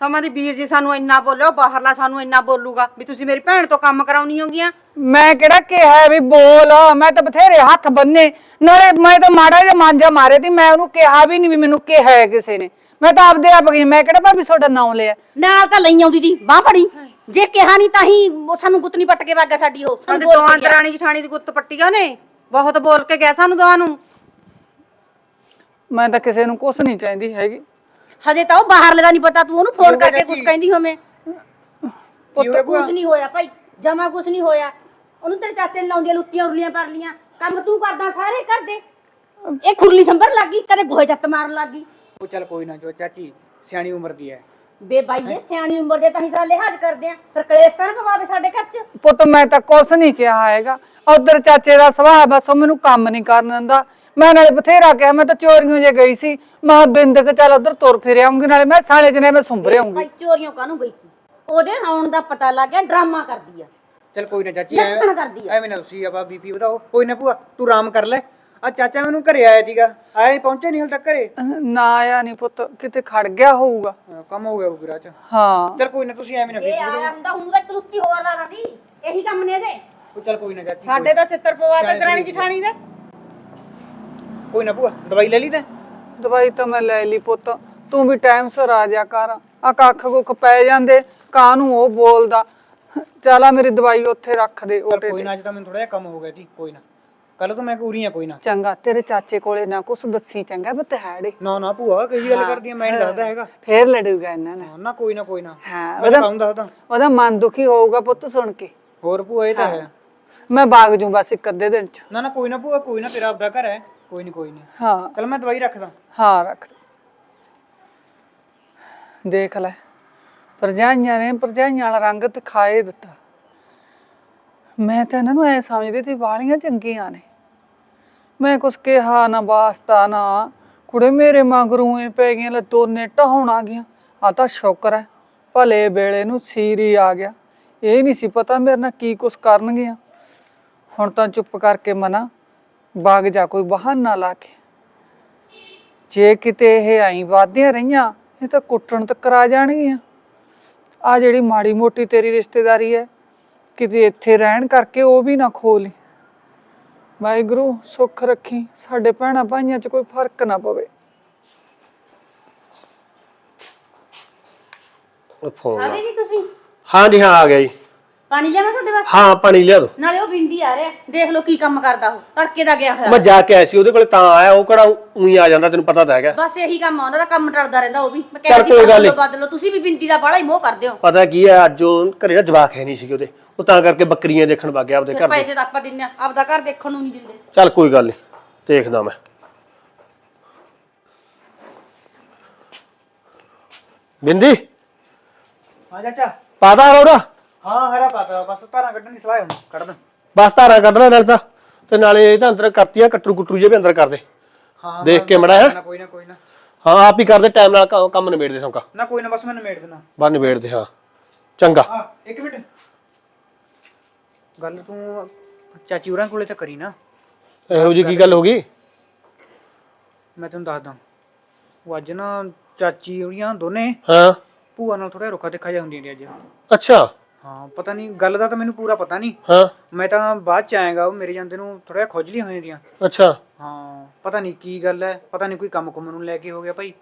ਸਮਾਂ ਦੀ ਵੀਰ ਜੀ ਸਾਨੂੰ ਇੰਨਾ ਬੋਲਿਓ ਬਾਹਰਲਾ ਸਾਨੂੰ ਇੰਨਾ ਬੋਲੂਗਾ ਵੀ ਤੁਸੀਂ ਮੇਰੀ ਭੈਣ ਤੋਂ ਕੰਮ ਕਰਾਉਣੀ ਹੋਗੀਆਂ। ਮੈਂ ਕਿਹੜਾ ਕਿਹਾ ਵੀ ਬੋਲ ਮੈਂ ਤਾਂ ਬਥੇਰੇ ਹੱਥ ਬੰਨੇ। ਨਾਲੇ ਮੈਂ ਤਾਂ ਮਾੜਾ ਜਿਹਾ ਮਾਂਜਾ ਮਾਰੇ ਤੀ ਮੈਂ ਉਹਨੂੰ ਕਿਹਾ ਵੀ ਨਹੀਂ ਵੀ ਮੈਨੂੰ ਕਿਹਾ ਹੈ ਕਿਸੇ ਨੇ। ਮੈਂ ਤਾਂ ਆਪਦੇ ਆਪ ਗਈ ਮੈਂ ਕਿਹੜਾ ਭਾਬੀ ਤੁਹਾਡਾ ਨਾਮ ਲਿਆ? ਨਾਲ ਤਾਂ ਲਈ ਆਉਂਦੀ ਦੀ ਬਾਹ ਫੜੀ। ਜੇ ਕਿਹਾ ਨਹੀਂ ਤਾਂ ਹੀ ਉਹ ਸਾਨੂੰ ਗੁੱਤਨੀ ਪੱਟ ਕੇ ਵਾਗਾ ਸਾਡੀ ਉਹ। ਸਾਡੇ ਬੋਲ ਦੋਹਾਂ ਕੇ ਗਿਆ। ਦਰਾਣੀ ਜਠਾਣੀ ਦੀ ਗੁੱਤ ਪੱਟੀਆਂ ਨੇ ਬਹੁਤ ਬੋਲ ਕੇ ਗਿਆ ਸਾਨੂੰ ਦੋਹਾਂ ਨੂੰ। ਮੈਂ ਤਾਂ ਕਿਸੇ ਨੂੰ ਕੁਛ ਨਹੀਂ ਕਹਿੰਦੀ ਹੈਗੀ। ਹਜੇ ਤਾਂ ਉਹ ਬਾਹਰਲੇ ਦਾ ਨਹੀਂ ਪਤਾ ਤੂੰ ਉਹਨੂੰ ਫੋਨ ਕਰਕੇ ਕੁਝ ਕਹਿੰਦੀ ਹੋਵੇਂ। ਪੁੱਤ ਕੁਝ ਨਹੀਂ ਹੋਇਆ ਭਾਈ ਜਮਾ ਕੁਝ ਨਹੀਂ ਹੋਇਆ। ਉਹਨੂੰ ਤੇਰੇ ਚਾਚੇ ਨੇ ਲਾਉਂਦੀਆਂ ਲੁੱਤੀਆਂ ਉਰਲੀਆਂ ਪਰ ਲੀਆਂ ਕੰਮ ਤੂੰ ਕਰਦਾ ਸਾਰੇ ਕਰਦੇ। ਇਹ ਖੁਰਲੀ ਸੰਭਰ ਲੱਗੀ ਕਦੇ ਗੋਹੇ ਜੱਤ ਮਾਰਨ ਲੱਗੀ ਉਹ ਚੱਲ ਕੋਈ ਨਾ ਜੋ ਚਾਚੀ ਸਿਆਣੀ ਉਮਰ ਦੀ ਹੈ। ਬੇ ਬਾਈ ਇਹ ਸਿਆਣੀ ਉਮਰ ਦੇ ਤਾਂ ਹੀ ਤਾਂ ਲਿਹਾਜ਼ ਕਰਦੇ ਆ ਫਿਰ ਕਲੇਸ਼ ਤਾਂ ਨਾ ਪਵਾਵੇ ਸਾਡੇ ਘਰ ਚ। ਪੁੱਤ ਮੈਂ ਤਾਂ ਕੁਛ ਨਹੀਂ ਕਿਹਾ ਹੈਗਾ। ਉਧਰ ਚਾਚੇ ਦਾ ਸੁਭਾਅ ਬਸ ਉਹ ਮੈਨੂੰ ਕੰਮ ਨਹੀਂ ਕਰਨ ਦਿੰਦਾ। ਮੈਂ ਨਾਲੇ ਬਥੇਰਾ ਕਿਹਾ ਮੈਂ ਤਾਂ ਚੋਰੀਆਂ ਜੇ ਗਈ ਸੀ। ਮੈਂ ਬਿੰਦਕ ਚੱਲ ਉਧਰ ਤੁਰ ਫਿਰ ਆਉਂਗੀ ਨਾਲੇ ਮੈਂ ਸਾਲੇ ਜਨੇ ਮੈਂ ਸੁੰਭਰ ਆਉਂਗੀ। ਭਾਈ ਚੋਰੀਆਂ ਕਾਹਨੂੰ ਗਈ ਸੀ? ਉਹਦੇ ਆਉਣ ਦਾ ਪਤਾ ਲੱਗ ਗਿਆ ਡਰਾਮਾ ਕਰਦੀ ਆ। ਚੱਲ ਕੋਈ ਨਾ ਚਾਚੀ ਲੱਛਣ ਕਰਦੀ ਆ। ਐਵੇਂ ਨਾ ਤੁਸੀਂ ਆਪਾਂ ਬੀਪੀ ਵਧਾਓ। ਕੋਈ ਨਾ ਭੂਆ ਤੂੰ ਆਰਾਮ ਕਰ ਲੈ। ਆ ਚਾਚਾ ਮੈਨੂੰ ਘਰੇ ਆਇਆ ਸੀਗਾ। ਆਇਆ ਨੀ, ਪਹੁੰਚਿਆ ਨਹੀਂ ਹਲ ਤੱਕ ਘਰੇ? ਨਾ ਆਇਆ ਨਹੀਂ ਪੁੱਤ ਕਿਤੇ ਖੜ ਗਿਆ ਹੋਊਗਾ। ਕੰਮ ਹੋ ਗਿਆ ਉਹ ਗਿਰਾ ਚ। ਹਾਂ। ਚੱਲ ਕੋਈ ਨਾ ਤੁਸੀਂ ਐਵੇਂ ਨਾ ਇਹ ਬੀਪੀ ਆਇਆ ਹੁੰਦਾ ਹੁਣ ਤਾਂ ਤਰੁੱਤੀ ਹੋਰ ਲਾ ਦੀ ਇਹੀ ਕੰਮ ਨੇ ਇਹਦੇ। ਉਹ ਚੱਲ ਕੋਈ ਨਾ ਚਾਚੀ ਸਾਡੇ ਤਾਂ ਸਿੱਤਰ ਪਵਾ ਤੇ ਦਰਾਣੀ ਜਠਾਣੀ ਦੇ। ਕੋਈ ਨਾ ਭੂਆ ਦਵਾਈ ਲੈ ਲਈ ਤੈਂ? ਦਵਾਈ ਤਾਂ ਮੈਂ ਲੈ ਲਈ ਪੁੱਤ। ਤੂੰ ਵੀ ਟਾਈਮ ਸਿਰ ਆ ਜਾ ਕਰ। ਆ ਕੱਖ ਕੁੱਖ ਪੈ ਜਾਂਦੇ ਕਾਹਨੂੰ ਉਹ ਬੋਲਦਾ। ਚੱਲ ਆ ਮੇਰੀ ਦਵਾਈ ਉੱਥੇ ਰੱਖ ਦੇ ਚੱਲ ਉਹਦੇ ਕੋਈ ਤੇ। ਨਾ ਅੱਜ ਤਾਂ ਮੈਨੂੰ ਥੋੜਾ ਜਿਹਾ ਕੰਮ ਹੋ ਗਿਆ ਜੀ ਕੋਈ ਨਾ। ਕੱਲ ਤੋਂ ਮੈਂ ਪੂਰੀ ਆ ਕੋਈ ਨਾ। ਚੰਗਾ ਤੇਰੇ ਚਾਚੇ ਕੋਲੇ ਨਾ ਕੁਛ ਦੱਸੀ ਚੰਗਾ ਬਤਹਾੜੇ ਨਾ ਨਾ ਭੂਆ ਕਹੀ ਗੱਲ ਕਰਦੀ ਆ ਮੈਂ ਨਹੀਂ ਦੱਸਦਾ ਹੈਗਾ। ਫੇਰ ਲੜੂਗਾ ਇਹਨਾਂ ਨਾਲ। ਹਾਂ, ਨਾ ਕੋਈ ਨਾ ਕੋਈ ਨਾ। ਹਾਂ ਮੈਂ ਤਾਂ ਕੰਮ ਦੱਸਦਾ ਉਹਦਾ ਮਨ ਦੁਖੀ ਹੋਊਗਾ ਪੁੱਤ ਸੁਣ ਕੇ। ਹੋਰ ਭੂਆ ਇਹ ਤਾਂ ਹੈ। ਮੈਂ ਬਾਗ ਜੂ ਬਸ ਇੱਕ ਅੱਧੇ ਦਿਨ ਚ। ਨਾ ਨਾ ਕੋਈ ਨਾ ਭੂਆ ਕੋਈ ਨਾ ਤੇਰਾ ਆਪਦਾ ਘਰ ਹੈ। ਕੋਈ ਨਹੀਂ ਕੋਈ ਨਹੀਂ ਹਾਂ। ਚਲ ਮੈਂ ਦਵਾਈ ਰੱਖਦਾ। ਹਾਂ ਰੱਖ। ਦੇ। ਦੇਖ ਲੈ। ਪਰਜਾਈਆਂ ਨੇ ਪਰਜਾਈਆਂ ਵਾਲਾ ਰੰਗ ਦਿਖਾਏ ਦਿੱਤਾ। ਮੈਂ ਤਾਂ ਇਹਨਾਂ ਨੂੰ ਐ ਸਮਝਦੀ ਸੀ ਵਾਲੀਆਂ ਚੰਗੀਆਂ ਨੇ। ਮੈਂ ਕੁਛ ਕਿਹਾ ਨਾ ਵਾਸਤਾ ਨਾ। ਕੁੜੇ ਮੇਰੇ ਮਗਰੋਂ ਐ ਪੈ ਗਈਆਂ ਲੈ ਦੋਨੇ ਢਾਉਣ ਆ ਗਈਆਂ। ਆ ਤਾਂ ਸ਼ੁਕਰ ਹੈ ਭਲੇ ਵੇਲੇ ਨੂੰ ਸੀਰੀ ਆ ਗਿਆ। ਇਹ ਨਹੀਂ ਸੀ ਪਤਾ ਮੇਰੇ ਨਾਲ ਕੀ ਕੁਛ ਕਰਨਗੀਆਂ। ਹੁਣ ਤਾਂ ਚੁੱਪ ਕਰਕੇ ਮਨਾ। ਬਾਗ ਜਾ ਕੋਈ ਬਹਾਨਾ ਲਾ ਕੇ। ਜੇ ਕਿਤੇ ਇਹ ਆਈ ਵਾਦੀਆਂ ਰਹੀਆਂ ਇਹ ਤਾਂ ਕੁੱਟਣ ਤੱਕ ਆ ਜਾਣਗੀਆਂ। ਆ ਜਿਹੜੀ ਮਾੜੀ ਮੋਟੀ ਤੇਰੀ ਰਿਸ਼ਤੇਦਾਰੀ ਹੈ ਕਿਤੇ ਇੱਥੇ ਰਹਿਣ ਕਰਕੇ ਉਹ ਵੀ ਨਾ ਖੋਲੀ ਵਾਹਿਗੁਰੂ ਸੁੱਖ ਰੱਖੀ। ਸਾਡੇ ਭੈਣਾਂ ਭਾਈਆਂ 'ਚ ਕੋਈ ਫ਼ਰਕ ਨਾ ਪਵੇ। ਉਹ ਫੋਨ ਆ ਲਾ ਗਏ ਜੀ ਤੁਸੀਂ? ਹਾਂ ਜੀ ਹਾਂ ਆ ਗਿਆ ਜੀ। ਪਾਣੀ ਲਿਆਵਾਂ ਤੁਹਾਡੇ ਵਾਸਤੇ? ਹਾਂ ਪਾਣੀ ਲਿਆ ਦੋ। ਨਾਲੇ ਉਹ ਬਿੰਦੀ ਆ ਰਿਹਾ। ਦੇਖ ਲਓ ਕੀ ਕੰਮ ਕਰਦਾ ਉਹ। ਤੜਕੇ ਦਾ ਗਿਆ ਹੋਇਆ। ਮੈਂ ਜਾ ਕੇ ਆਇਆ ਸੀ ਉਹਦੇ ਕੋਲੇ ਤਾਂ ਆਇਆ ਉਹ ਕਿਹੜਾ ਉਹੀ ਆ ਜਾਂਦਾ ਤੈਨੂੰ ਪਤਾ ਤਾਂ ਹੈਗਾ। ਬਸ ਇਹੀ ਕੰਮ ਆ ਉਹਨਾਂ ਦਾ ਕੰਮ ਟਲਦਾ ਰਹਿੰਦਾ ਉਹ ਵੀ। ਮੈਂ ਚੱਲ ਕਹਿੰਦੀ ਕੋਈ ਗੱਲ ਬਦਲੋ ਨੀ। ਬਦਲੋ ਤੁਸੀਂ ਵੀ ਬਿੰਦੀ ਦਾ ਬਾਹਲਾ ਹੀ ਮੋਹ ਕਰਦੇ ਹੋ। ਪਤਾ ਕੀ ਹੈ ਅੱਜ ਉਹ ਘਰੇ ਨਾ ਜਵਾਕ ਹੈ ਨਹੀਂ ਸੀ ਉਹਦੇ। ਉਹ ਤਾਂ ਕਰਕੇ ਬੱਕਰੀਆਂ ਦੇਖਣ ਵਗ ਗਿਆ ਆਪਦੇ ਫਿਰ ਘਰ ਦੇ। ਪੈਸੇ ਤਾਂ ਆਪਾਂ ਦਿੰਨੇ ਆ ਆਪਦਾ ਘਰ ਦੇਖਣ ਨੂੰ ਨਹੀਂ ਦਿੰਦੇ। ਚੱਲ ਕੋਈ ਗੱਲ ਨਹੀਂ ਦੇਖਦਾ ਮੈਂ। ਬਿੰਦੀ? ਹਾਂ ਚਾਚਾ ਪਾਦਾ ਰੋੜਾ। ਹਾਂ ਹਰਾ ਪਾਤਾ ਬਸ ਧਾਰਾਂ ਕੱਢਣ ਦੀ ਸਲਾਹ ਹੁਣ ਕੱਢ ਦਾਂ। ਬਸ ਧਾਰਾ ਕੱਢ ਲੈ ਨਾਲ ਤਾਂ ਤੇ ਨਾਲੇ ਇਹ ਤਾਂ ਅੰਦਰ ਕਰਤੀਆਂ ਕਟਰੂ ਕੁਟਰੂ ਜੇ ਵੀ ਅੰਦਰ ਕਰ ਦੇ। ਹਾਂ ਦੇਖ ਕੇ ਮਾੜਾ ਜਿਹਾ। ਨਾ ਕੋਈ ਨਾ ਕੋਈ ਨਾ। ਹਾਂ ਆਪ ਹੀ ਕਰਦੇ ਟਾਈਮ ਨਾਲ ਕ- ਕੰਮ ਨਿਬੇੜ ਦੇ ਸੌਂਕਾ। ਨਾ ਕੋਈ ਨਾ ਬਸ ਮੈਂ ਨਿਮੇੜ ਦੇਣਾ ਬਸ ਨਿਬੇੜ ਦੇ ਹਾਂ। ਚੰਗਾ। ਹਾਂ ਇੱਕ ਮਿੰਟ। ਗੱਲ ਤੂੰ ਚਾਚੀ ਹੋਰਾਂ ਕੋਲੇ ਤਾਂ ਕਰੀ ਨਾ। ਇਹੋ ਜੀ ਕੀ ਗੱਲ ਹੋ ਗਈ? ਮੈਂ ਤੈਨੂੰ ਦੱਸਦਾ। ਉਹ ਅੱਜ ਨਾ ਚਾਚੀ ਹੋਰੀਆਂ ਦੋਨੇ ਹਾਂ। ਭੂਆ ਨਾਲ ਥੋੜਾ ਰੁੱਖਾ ਦੇਖਾ ਜਾ ਹੁੰਦੀਆਂ ਨੇ ਅੱਜ। ਅੱਛਾ। ਹਾਂ ਪਤਾ ਨਹੀਂ ਗੱਲ ਦਾ ਤਾਂ ਮੈਨੂੰ ਪੂਰਾ ਪਤਾ ਨਹੀਂ। ਹਾਂ। ਮੈਂ ਤਾਂ ਬਾਅਦ ਚ ਆਏਗਾ ਉਹ ਮੇਰੇ ਜਾਂਦੇ ਨੂੰ ਥੋੜਾ ਜਿਹਾ ਖੁਜਲੀ ਹੋਈ ਦੀਆਂ। ਅੱਛਾ। ਹਾਂ ਪਤਾ ਨਹੀਂ ਕੀ ਗੱਲ ਹੈ ਪਤਾ ਨਹੀਂ ਕੋਈ ਕੰਮ ਕੁੰਮ ਨੂੰ ਲੈ ਕੇ ਹੋ ਗਿਆ ਭਾਈ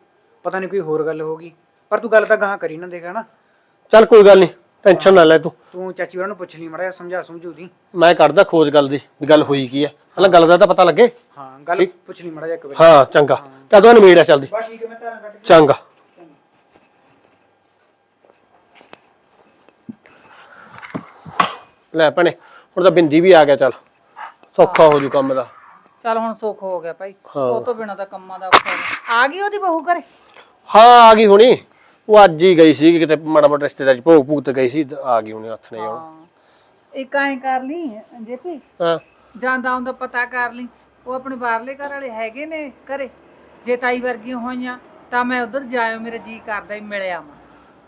ਪਤਾ ਨਹੀਂ ਕੋਈ ਹੋਰ ਗੱਲ ਹੋ ਗਈ। ਪਰ ਤੂੰ ਗੱਲ ਤਾਂ ਗਾਹਾਂ ਕਰੀ ਨਾ ਦੇਖ ਹਨਾ? ਚੱਲ ਕੋਈ ਗੱਲ ਨਹੀਂ ਟੈਨਸ਼ਨ ਨਾ ਲੈ ਤੂੰ। ਤੂੰ ਚਾਚੀ ਹੋਰਾਂ ਨੂੰ ਪੁੱਛ ਲਈ ਮੜਾ ਸਮਝਾ ਸਮਝੂ ਦੀ। ਮੈਂ ਕਰਦਾ ਖੋਜ ਗੱਲ ਦੀ ਵੀ ਗੱਲ ਹੋਈ ਕੀ ਹੈ। ਹਲਾ ਗੱਲ ਦਾ ਤਾਂ ਪਤਾ ਲੱਗੇ। ਹਾਂ ਗੱਲ ਪੁੱਛ ਲਈ ਮੜਾ ਇੱਕ ਵਾਰੀ। ਹਾਂ ਚੰਗਾ। ਕਦੋਂ ਨਿਬੇੜ ਆ ਚੱਲਦੀ। ਬਸ ਠੀਕ ਹੈ ਮੈਂ ਧਾਰਾਂ ਕੱਢ ਕੇ ਚੰਗਾ। ਲੈ ਭੈਣੇ ਹੁਣ ਤਾਂ ਬਿੰਦੀ ਵੀ ਆ ਗਿਆ ਚੱਲ। ਸੌਖਾ ਹੋ ਜੂ ਕੰਮ ਦਾ। ਚੱਲ ਹੁਣ ਸੁੱਖ ਹੋ ਗਿਆ ਭਾਈ। ਹਾਂ। ਉਹ ਤੋਂ ਬਿਨਾ ਤਾਂ ਕੰਮਾਂ ਦਾ ਔਖਾ ਆ ਗਈ ਉਹਦੀ ਬਹੂ ਘਰੇ? ਹਾਂ ਆ ਗਈ ਹੁਣੀ। ਉਹ ਅੱਜ ਹੀ ਗਈ ਸੀ ਕਿਤੇ ਮਾੜਾ ਮੋਟਾ ਰਿਸ਼ਤੇਦਾਰ ਚ ਭੋਗ ਭੂਗ ਤੇ ਗਈ ਸੀ ਆ ਗਈ ਹੁਣੀ ਹੱਥ ਨੇ ਹੁਣ। ਹਾਂ। ਇੱਕ ਐਂ ਕਰ ਲਈ ਜੇਪੀ। ਹਾਂ। ਜਾਂਦਾ ਹੁੰਦਾ ਪਤਾ ਕਰ ਲਈ। ਉਹ ਆਪਣੇ ਬਾਹਰਲੇ ਘਰ ਵਾਲੇ ਹੈਗੇ ਨੇ ਘਰੇ। ਜੇ ਤਾਈ ਵਰਗੀਆਂ ਹੋਈਆਂ ਤਾਂ ਮੈਂ ਉਧਰ ਜਾਇਓ ਮੇਰਾ ਜੀ ਕਰਦਾ ਹੀ ਮਿਲਿਆ ਮੈਂ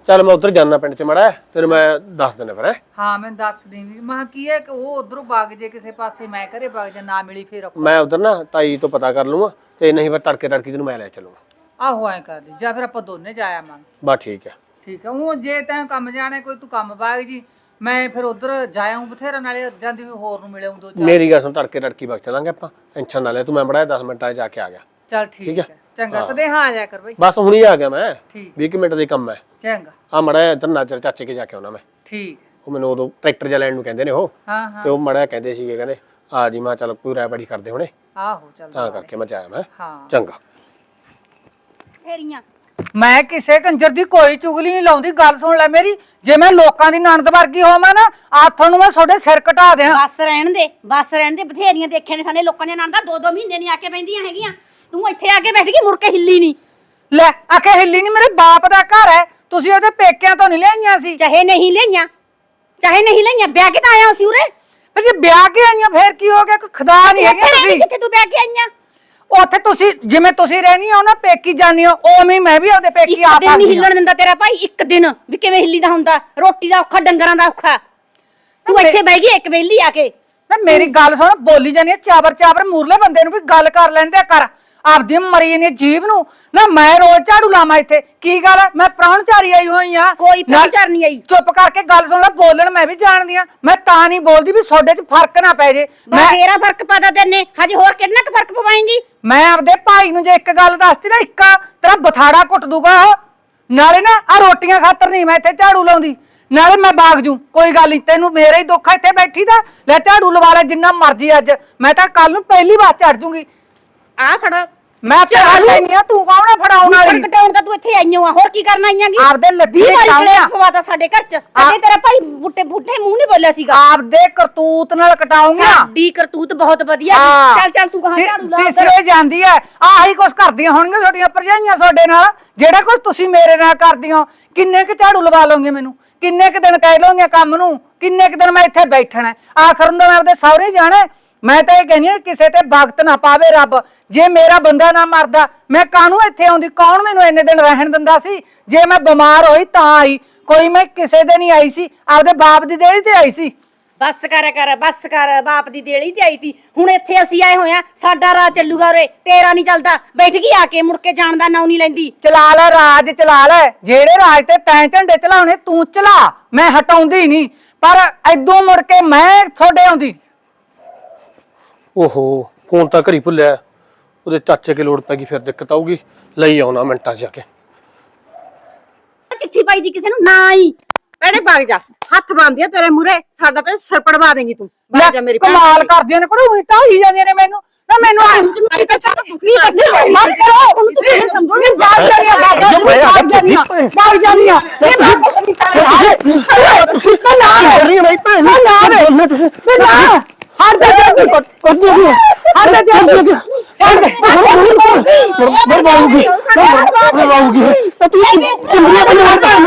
ਚੱਲ ਮੈਂ ਉਧਰ ਜਾਣਾ ਪਿੰਡ ਚ ਮੜਾ ਤੈਨੂੰ ਮੈਂ ਦੱਸ ਦਿੰਦਾ ਫਿਰ ਹੈਂ। ਹਾਂ ਮੈਂ ਦੱਸ ਦੇਵੀ। ਮੈਂ ਕਿਹਾ ਕੀ ਹੈ ਕਿ ਉਹ ਉਧਰੋਂ ਵਗ ਜੇ ਕਿਸੇ ਪਾਸੇ ਮੈਂ ਘਰੇ ਵਗ ਜਾ ਨਾ ਮਿਲੀ ਫਿਰ ਔਖਾ। ਮੈਂ ਉਧਰ ਨਾ ਤਾਈ ਤੋਂ ਪਤਾ ਕਰ ਲੂੰਗਾ ਤੇ ਨਹੀਂ ਫਿਰ ਤੜਕੇ ਤੜਕੀ ਤੈਨੂੰ ਮੈਂ ਲੈ ਚੱਲੂੰਗਾ। ਆਹੋ ਐਂ ਕਰ ਦੀ। ਜਾਂ ਫਿਰ ਆਪਾਂ ਦੋਨੇ ਜਾਇਆ ਮੰਗ ਬਸ ਠੀਕ ਹੈ। ਠੀਕ ਹੈ। ਉਹ ਜੇ ਤੈਂ ਕੰਮ ਜਾਣਾ ਕੋਈ ਤੂੰ ਕੰਮ ਵਗ ਜੀ। ਮੈਂ ਫਿਰ ਉਧਰ ਜਾਇਆਉਂ ਬਥੇਰਾ ਨਾਲੇ ਜਾਂਦੀ ਹੋਰ ਨੂੰ ਮਿਲਿਆਉਂ ਦੋ ਚਾਰ। ਮੇਰੀ ਗੱਲ ਸੁਣ ਤੜਕੇ ਤੜਕੀ ਵਗ ਚੱਲਾਂਗੇ ਆਪਾਂ। ਟੈਨਸ਼ਨ ਨਾ ਲੈ ਤੂੰ ਮੈਂ ਮੜਾ 10 ਮਿੰਟਾਂ 'ਚ ਜਾ ਕੇ ਆ ਗਿਆ। ਚੱਲ ਠੀਕ ਹੈ। ਹੈ। ਚੰਗਾ ਸਦੇਹਾ ਆ ਜਾ ਕਰ ਬਈ। ਬਸ ਹੁਣੀ ਆ ਗਿਆ ਮੈਂ। ਠੀਕ। 20 ਕੁ ਮਿੰਟ ਦੇ ਕੰਮ ਹੈ। ਚੰਗਾ। ਆ ਮੜਾ ਇੱਧਰ ਨਾਜਰ ਚਾਚੇ ਕੇ ਜਾ ਕੇ ਆਉਣਾ ਮੈਂ। ਠੀਕ। ਉਹ ਮੈਨੂੰ ਉਦੋਂ ਟਰੈਕਟਰ ਜਿਹਾ ਲੈਣ ਨੂੰ ਕਹਿੰਦੇ ਨੇ ਉਹ। ਹਾਂ ਹਾਂ। ਤੇ ਉਹ ਮੜਾ ਕਹਿੰਦੇ ਸੀਗੇ ਕਹਿੰਦੇ ਆ ਜੀ ਮੈਂ ਚੱਲ ਕੋਈ ਰਾਇ ਬੜੀ ਕਰਦੇ ਹੁਣੇ। ਆਹੋ ਚੱਲ ਤਾਂ ਕਰਕੇ ਮੈਂ ਜਾਇਆ ਮੈਂ। ਹਾਂ। ਚੰਗਾ। ਫੇਰੀਆਂ। ਮੈਂ ਕਿਸੇ ਕੰਜਰ ਦੀ ਕੋਈ ਚੁਗਲੀ ਨਹੀਂ ਲਾਉਂਦੀ। ਗੱਲ ਸੁਣ ਲੈ ਮੇਰੀ। ਜੇ ਮੈਂ ਲੋਕਾਂ ਦੀ ਨਣਦ ਵਰਗੀ ਹੋਵਾਂ ਨਾ ਆਥੋਂ ਨੂੰ ਮੈਂ ਤੁਹਾਡੇ ਸਿਰ ਘਟਾ ਦਿਆਂ। ਬੱਸ ਰਹਿਣ ਦੇ ਬੱਸ ਰਹਿਣ ਦੇ। ਬਥੇਰੀਆਂ ਦੇਖੇ ਨੇ ਸਾਡੇ ਲੋਕਾਂ ਨੇ ਨਣਦਾ। ਦੋ ਦੋ ਮਹੀਨੇ ਨਹੀਂ ਆ ਕੇ ਬੈੰਦੀਆਂ ਹੈਗੀਆਂ। ਤੂੰ ਇੱਥੇ ਆ ਕੇ ਬੈਠ ਗਈ ਮੁੜ ਕੇ ਹਿੱਲੀ ਨਹੀਂ ਲੈ ਆਖੇ ਹਿੱਲੀ ਨਹੀਂ ਮੇਰੇ ਬਾਪ ਦਾ ਘਰ ਹੈ। ਤੁਸੀਂ ਉਹਦੇ ਪੇਕਿਆਂ ਤੋਂ ਨਹੀਂ ਲਿਆਈਆਂ ਸੀ। ਚਾਹੇ ਨਹੀਂ ਲਈਆਂ ਚਾਹੇ ਨਹੀਂ ਲਈਆਂ ਵਿਆਹ ਕੇ ਤਾਂ ਆਇਆ ਸੀ ਉਰੇ? ਫਿਰ ਜੇ ਵਿਆਹ ਕੇ ਆਈਆਂ ਫੇਰ ਕੀ ਹੋ ਗਿਆ? ਕੋਈ ਖੁਦਾ ਨਹੀਂ ਹੈਗੇ ਉੱਥੇ ਤੁਸੀਂ। ਜਿੱਥੇ ਤੂੰ ਵਿਆਹ ਕੇ ਆਈਆਂ? ਉੱਥੇ ਤੁਸੀਂ ਜਿਵੇਂ ਤੁਸੀਂ ਰਹਿਣੀ ਹੋ ਨਾ ਪੇਕੀ ਜਾਂਦੀ ਹੋ ਉਵੇਂ ਹੀ ਮੈਂ ਵੀ ਉਹਦੇ ਪੇਕੀ ਆ ਦਿਨ ਨਹੀਂ ਸਕਦੀ ਹਿੱਲਣ ਦਿੰਦਾ ਤੇਰਾ ਭਾਈ ਇੱਕ ਦਿਨ। ਵੀ ਕਿਵੇਂ ਹਿੱਲੀ ਦਾ ਹੁੰਦਾ? ਰੋਟੀ ਦਾ ਔਖਾ ਡੰਗਰਾਂ ਦਾ ਔਖਾ। ਤੂੰ ਇੱਥੇ ਬਹਿ ਗਈ ਇੱਕ ਵੇਲੀ ਆ ਕੇ। ਨਾ ਮੇਰੀ ਗੱਲ ਸੁਣ ਬੋਲੀ ਜਾਨੀ ਹੈ ਚਾਬਰ ਚਾਬਰ ਮੂਰਲੇ ਬੰਦੇ ਨੂੰ ਵੀ ਗੱਲ ਕਰ ਲੈਣ ਦਿਆ ਕਰ। ਆਪਦੀ ਮਰੀ ਹੈ ਜੀਭ ਨੂੰ। ਨਾ ਮੈਂ ਰੋਜ਼ ਝਾੜੂ ਲਾਵਾਂ ਇੱਥੇ। ਕੀ ਗੱਲ? ਮੈਂ ਪ੍ਰਾਹੁਣਚਾਰੀ ਆਈ ਹੋਈ ਆ। ਕੋਈ ਪ੍ਰਾਹੁਣਚਾਰ ਨਹੀਂ ਆਈ। ਚੁੱਪ ਕਰਕੇ ਗੱਲ ਸੁਣ ਲੈ ਬੋਲਣ ਮੈਂ ਵੀ ਜਾਣਦੀ ਆ। ਮੈਂ ਤਾਂ ਨਹੀਂ ਬੋਲਦੀ ਵੀ ਤੁਹਾਡੇ 'ਚ ਫ਼ਰਕ ਨਾ ਪੈ ਜੇ। ਮੈਂ ਬਥੇਰਾ ਫ਼ਰਕ ਪਾਦਾ ਤੈਨੇ। ਹਜੇ ਹੋਰ ਕਿੰਨਾ ਕੁ ਫ਼ਰਕ ਪਵਾਏਂਗੀ? ਮੈਂ ਆਪਦੇ ਭਾਈ ਨੂੰ ਜੇ ਇੱਕ ਗੱਲ ਦੱਸਤੀ ਨਾ ਇੱਕਾ ਤੇਰਾ ਬਥਾੜਾ ਕੁੱਟ ਦੂਗਾ ਉਹ। ਨਾਲੇ ਨਾ ਆ ਰੋਟੀਆਂ ਖਾਤਰ ਨਹੀਂ ਮੈਂ ਇੱਥੇ ਝਾੜੂ ਲਾਉਂਦੀ। ਨਾਲੇ ਮੈਂ ਬਾਗ ਜੂ। ਕੋਈ ਗੱਲ ਨਹੀਂ ਤੈਨੂੰ ਮੇਰਾ ਹੀ ਦੁੱਖ ਆ ਇੱਥੇ ਬੈਠੀ ਦਾ। ਲੈ ਝਾੜੂ ਲਵਾ ਲੈ ਜਿੰਨਾ ਮਰਜ਼ੀ ਅੱਜ। ਮੈਂ ਤਾਂ ਕੱਲ ਨੂੰ ਪਹਿਲੀ ਵਾਰ ਚੜ ਜੂਗੀ। ਆ ਫੜ। ਮੈਂ ਚੜਾ ਲੈਣੀ ਆ ਤੂੰ ਕੌਣ ਆ ਫੜਾਉਣ ਵਾਲੀ? ਕਟਾਉਣ ਤਾਂ ਤੂੰ ਇੱਥੇ ਆਈਓ ਆ ਹੋਰ ਕੀ ਕਰਨ ਆਈਆਂਗੀ? ਆਪਦੇ ਲੱਗੀ ਵੀਹ ਵਾਰੀ ਕਾਮਿਆ ਕਲੇਸ਼ ਪਵਾਤਾ ਸਾਡੇ ਘਰ ਚ। ਅੱਗੇ ਤੇਰਾ ਭਾਈ ਬੁੱਟੇ ਬੁੱਟੇ ਮੂੰਹ ਨਹੀਂ ਬੋਲਿਆ ਸੀਗਾ। ਆਪਦੇ ਕਰਤੂਤ ਨਾਲ ਕਟਾਉਂਗਾ ਸਾਡੀ ਕਰਤੂਤ ਬਹੁਤ ਵਧੀਆ। ਚੱਲ ਚੱਲ ਤੂੰ ਕਹਾਂ ਝਾੜੂ ਲਾ। ਤੀਸਰੇ ਜਾਂਦੀ ਐ। ਆਹੀ ਕੁਛ ਕਰਦੀਆਂ ਹੋਣਗੀਆਂ ਤੁਹਾਡੀਆਂ ਭਰਜਾਈਆਂ ਤੁਹਾਡੇ ਨਾਲ। ਜਿਹੜਾ ਕੁਛ ਤੁਸੀਂ ਮੇਰੇ ਨਾਲ ਕਰਦੀਆਂ। ਕਿੰਨੇ ਕੁ ਝਾੜੂ ਲਵਾ ਲਓਗੇ ਮੈਨੂੰ? ਕਿੰਨੇ ਕੁ ਦਿਨ ਕਹਿ ਲਓਗੇ ਕੰਮ ਨੂੰ? ਕਿੰਨੇ ਕੁ ਦਿਨ ਮੈਂ ਇੱਥੇ ਬੈਠਣਾ? ਆਖਰ ਨੂੰ ਮੈਂ ਆਪਦੇ ਸਹੁਰੇ ਜਾਣਾ। ਮੈਂ ਤਾਂ ਇਹ ਕਹਿੰਦੀ ਹਾਂ ਕਿਸੇ ਤੇ ਵਕਤ ਨਾ ਪਾਵੇ ਰੱਬ। ਜੇ ਮੇਰਾ ਬੰਦਾ ਨਾ ਮਰਦਾ ਮੈਂ ਕਾਹਨੂੰ ਇੱਥੇ ਆਉਂਦੀ? ਕੌਣ ਮੈਨੂੰ ਇੰਨੇ ਦਿਨ ਰਹਿਣ ਦਿੰਦਾ ਸੀ? ਜੇ ਮੈਂ ਬਿਮਾਰ ਹੋਈ ਤਾਂ ਆਈ। ਕੋਈ ਮੈਂ ਕਿਸੇ ਦੇ ਨਹੀਂ ਆਈ ਸੀ। ਆਪਦੇ ਬਾਪ ਦੀ ਦੇਹੀ ਤੇ ਆਈ ਸੀ। ਬੱਸ ਕਰ ਕਰ ਬੱਸ ਕਰ ਬਾਪ ਦੀ ਦੇਲੀ ਤੇ ਆਈ ਸੀ। ਹੁਣ ਇੱਥੇ ਅਸੀਂ ਆਏ ਹੋਏ ਆ ਸਾਡਾ ਰਾਹ ਚੱਲੂਗਾ ਉਰੇ। ਤੇਰਾ ਨਹੀਂ ਚੱਲਦਾ। ਬੈਠ ਗਈ ਆ ਕੇ ਮੁੜ ਕੇ ਜਾਣ ਦਾ ਨਾਉ ਨਹੀਂ ਲੈਂਦੀ। ਚਲਾ ਲੈ ਰਾਜ ਚਲਾ ਲੈ। ਜਿਹੜੇ ਰਾਜ ਤੇ ਤੈਂ ਝੰਡੇ ਚਲਾਉਣੇ ਤੂੰ ਚਲਾ। ਮੈਂ ਹਟਾਉਂਦੀ ਨਹੀਂ। ਪਰ ਐਦੋਂ ਮੁੜ ਕੇ ਮੈਂ ਤੁਹਾਡੇ ਆਉਂਦੀ। ਓਹੋ ਫੋਨ ਤਾਂ ਘਰੀ ਭੁੱਲਿਆ। ਉਹਦੇ ਚਾਚੇ ਕੇ ਲੋੜ ਪੈ ਗਈ ਫਿਰ ਦਿੱਕਤ ਆਊਗੀ। ਲਈ ਆਉਣਾ ਮਿੰਟਾਂ 'ਚ ਜਾ ਕੇ। ਚਿੱਠੀ ਪਾਈ ਦੀ ਕਿਸੇ ਨੂੰ? ਨਾ ਆਈ ਭੈਣੇ ਭਾਗ ਜਾ। ਹੱਥ ਬੰਨ੍ਹਦੀ ਆ ਤੇਰੇ ਮੂਰੇ ਸਾਡਾ ਤੇ ਸਿਰ ਪੜਵਾ ਦੇਂਗੀ ਤੂੰ। ਭਾਗ ਜਾ ਮੇਰੀ ਭੈਣ। ਕਮਾਲ ਕਰਦੀਆਂ ਨੇ ਕੋਲ ਉਲਟਾ ਹੋਈ ਜਾਂਦੀਆਂ ਨੇ ਮੈਨੂੰ। ਨਾ ਮੈਨੂੰ ਮੈਂ ਤਾਂ ਸਭ ਦੁਖੀ ਕਰਦੀ ਬਸ ਕਰੋ ਹੁਣ ਤੁਸੀਂ ਸੰਭੋਗੇ ਬਾਗ ਜਾਨੀਆਂ ਬਾਗ ਜਾਨੀਆਂ ਬਾਗ ਜਾਨੀਆਂ ਇਹ ਮੈਂ ਕੁਛ ਨਹੀਂ ਕਰ ਤੁਸੀਂ ਤਾਂ ਨਾ ਕਰ ਰਹੀ ਹੈ। ਭੈਣ ਨਾ ਨਾ ਤੁਸੀਂ ਨਾ ਹਰ ਦੇ ਦੇ ਕਰ ਦੇ ਹਰ ਦੇ ਦੇ ਛੱਡ ਦੇ ਬਰਬਾਊਗੀ ਬਰਬਾਊਗੀ ਤਾਂ ਤੂੰ ਕਿੰਨੀਆਂ ਬਣਾ ਭੈਣ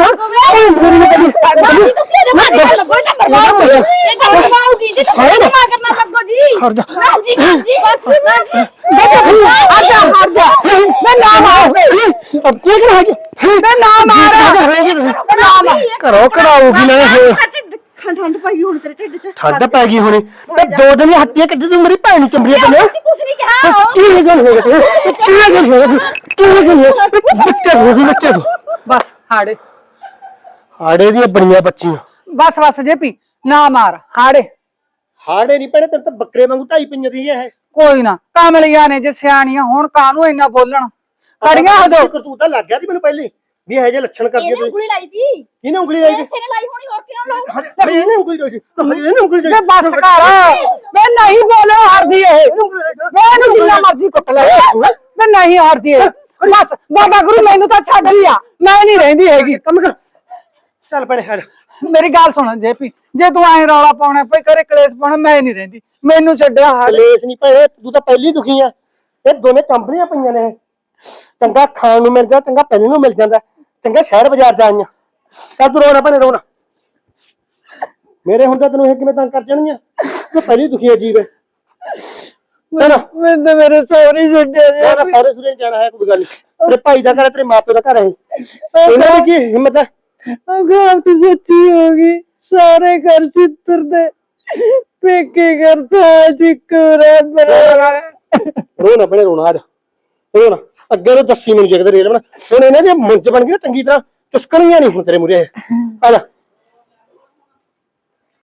ਬਾਕੀ ਤੁਸੀਂ ਇਹਦੇ ਮਾਰੇ ਗੱਲ ਲੱਗੋ ਤਾਂ ਮਰਵਾਓਗੇ ਇਹ ਗੱਲ ਮਰਵਾਓਗੀ ਜੇ ਤੁਸੀਂ ਇਹਦੇ ਮਾਰ ਕਰਨਾ ਲੱਗੋ ਜੀ ਹਟ ਜਾ। ਹਾਂਜੀ ਹਾਂਜੀ ਬਸ ਹਟ ਜਾ ਹਟ ਜਾ ਮੈਂ ਨਾ ਮਾਰ ਅਬ ਕੀ ਕਰ ਹੈ ਮੈਂ ਨਾ ਮਾਰ ਨਾ ਮਾਰ ਕਰੋ ਕਰਾਉਗੀ ਨਾ ਇਹ ਠੰਡ ਠੰਡ ਪਾਈ ਹੁਣ ਤੇਰੇ ਢਿੱਡ 'ਚ। ਠੰਡ ਪੈ ਗਈ ਹੋਣੀ। ਤੇ ਦੋ ਦਿਨ ਹੱਥੀਆਂ ਕੱਢੀ ਤੂੰ ਮੇਰੀ ਭੈਣ ਨੂੰ ਚੰਬਰੀਆਂ ਤੇ ਤੁਸੀਂ ਕੁਝ ਨਹੀਂ ਕਿਹਾ ਕੀ ਗੱਲ ਹੋ ਗਈ? ਕੀ ਗੱਲ ਹੋ ਗਈ? ਕੀ ਗੱਲ ਹੋ ਗਈ? ਬੱਚੇ ਹੋ ਗਈ ਬੱਚੇ ਹੋ। ਬਸ ਹਾੜੇ। ਹਾੜੇ ਦੀਆਂ ਬੜੀਆਂ ਬੱਚੀਆਂ। ਬਸ ਬਸ ਜੇਪੀ ਨਾ ਮਾਰ ਹਾੜੇ। ਹਾੜੇ ਨਹੀਂ ਪੈਣੇ ਤੈਨੂੰ ਤਾਂ ਬੱਕਰੇ ਵਾਂਗੂ ਢਾਈ ਪਈਆਂ ਦੀ ਇਹ। ਕੋਈ ਨਾ ਕਾਮਲੀਆਂ ਨੇ ਜੇ ਸਿਆਣੀਆਂ ਹੁਣ ਕਾਹਨੂੰ ਇੰਨਾ ਬੋਲਣ? ਕੜੀਆਂ ਹੋ ਦੋ ਕਰਤੂਤ ਤਾਂ ਲੱਗ ਗਿਆ ਸੀ ਮੈਨੂੰ ਪਹਿਲੇ। ਵੀ ਇਹ ਜੇ ਲੱਛਣ ਕਰਦੀ ਇਹਨੇ ਤੂੰ ਉਂਗਲੀ ਲਾਈ ਦੀ ਇਹਨੇ ਉਂਗਲੀ ਲਾਈ ਸੀ? ਨੇ ਲਾਈ ਹੋਣੀ ਹੋਰ ਕਿਉਂ ਲਾਉ ਹਜੇ ਇਹਨੇ ਉਂਗਲੀ ਲਾਈ ਸੀ। ਇਹਨੇ ਉਂਗਲੀ ਲਾਈ ਮੈਂ ਬਸ ਕਰ। ਮੈਂ ਨਹੀਂ ਬੋਲਣ ਹਰਦੀ ਇਹ। ਮੈਂ ਇਹਨੂੰ ਜਿੰਨਾ ਮਰਜ਼ੀ ਕੁੱਟ ਲੈ। ਮੈਂ ਨਹੀਂ ਹਰਦੀ ਇਹ। ਬਸ ਬਾਬਾ ਗੁਰੂ ਮੈਨੂੰ ਤਾਂ ਛੱਡ ਲਿਆ ਮੈਂ ਨਹੀਂ ਰਹਿੰਦੀ ਹੈਗੀ। ਕੰਮ ਕਰ। ਚੱਲ ਆ ਜਾ। ਮੇਰੀ ਗੱਲ ਸੁਣ ਜੇਪੀ। ਜੇ ਤੂੰ ਐਂ ਰੌਲਾ ਪਾਉਣਾ ਪਈ ਕਰੇ ਕਲੇਸ਼ ਪਾਉਣਾ ਮੈਂ ਨਹੀਂ ਰਹਿੰਦੀ। ਮੈਨੂੰ ਛੱਡਿਆ ਹਾੜੇ ਕਲੇਸ਼ ਨਹੀਂ ਭੈਣੇ ਤੂੰ ਤਾਂ ਪਹਿਲੀ ਦੁਖੀ ਆ। ਇਹ ਦੋਨੇ ਕੰਪਨੀਆਂ ਪਈਆਂ ਨੇ। ਚੰਗਾ ਖਾਣ ਨੂੰ ਮਿਲ ਜਾਂਦਾ ਚੰਗਾ ਪਹਿਲੇ ਨੂੰ ਮਿਲ ਜਾਂਦਾ। ਚੰਗਾ ਸ਼ਹਿਰ ਬਾਜ਼ਾਰ ਜਾ ਆਈਆਂ। ਤਾਂ ਤੂੰ ਰੋਣਾ ਭੈਣੇ ਰੋਣਾ ਮੇਰੇ ਹੁੰਦਾ ਤੈਨੂੰ ਇਹ ਕਿਵੇਂ ਤੰਗ ਕਰ ਜਾਣਗੀਆਂ? ਤੂੰ ਪਹਿਲੀ ਦੁਖੀ ਅਜੀਬ ਹੈ ਨਾ ਮੈਂ ਤਾਂ ਮੇਰੇ ਸਹੁਰੇ ਛੱਡਿਆ ਨਾ ਨਾ ਸਾਰੇ ਸੁਰੇ ਜਾਣਾ ਹੈ ਕੋਈ ਗੱਲ ਨਹੀਂ ਤੇਰੇ ਭਾਈ ਦਾ ਘਰ ਹੈ, ਤੇਰੇ ਮਾਪੇ ਦਾ ਘਰ ਹੈ ਇਹਨਾਂ ਦੀ ਕੀ ਹਿੰਮਤ ਹੈ? ਅਗਾਂ ਤੇ ਸੱਚੀ ਹੋ ਗਈ। ਸਾਰੇ ਘਰ ਚਿੱਤਰ ਦੇ। ਪੇਕੇ ਕਰਤਾ ਬਰਾ ਰੋਣਾ ਭੈਣੇ ਰੋਣਾ ਆ ਜਾ। ਰੋਣਾ ਅੱਗੇ ਨੂੰ ਦੱਸੀ ਮੈਨੂੰ ਜੇ ਕਿਤੇ ਰੇਲ ਬਣਾ ਹੁਣ ਇਹਨਾਂ ਦੇ ਮੁੰਜ ਬਣ ਗਈ ਨਾ ਚੰਗੀ ਤਰ੍ਹਾਂ ਚੁਸਕਣੀਆਂ ਨਹੀਂ ਹੁਣ ਤੇਰੇ ਮੂਰੇ ਆ ਜਾ।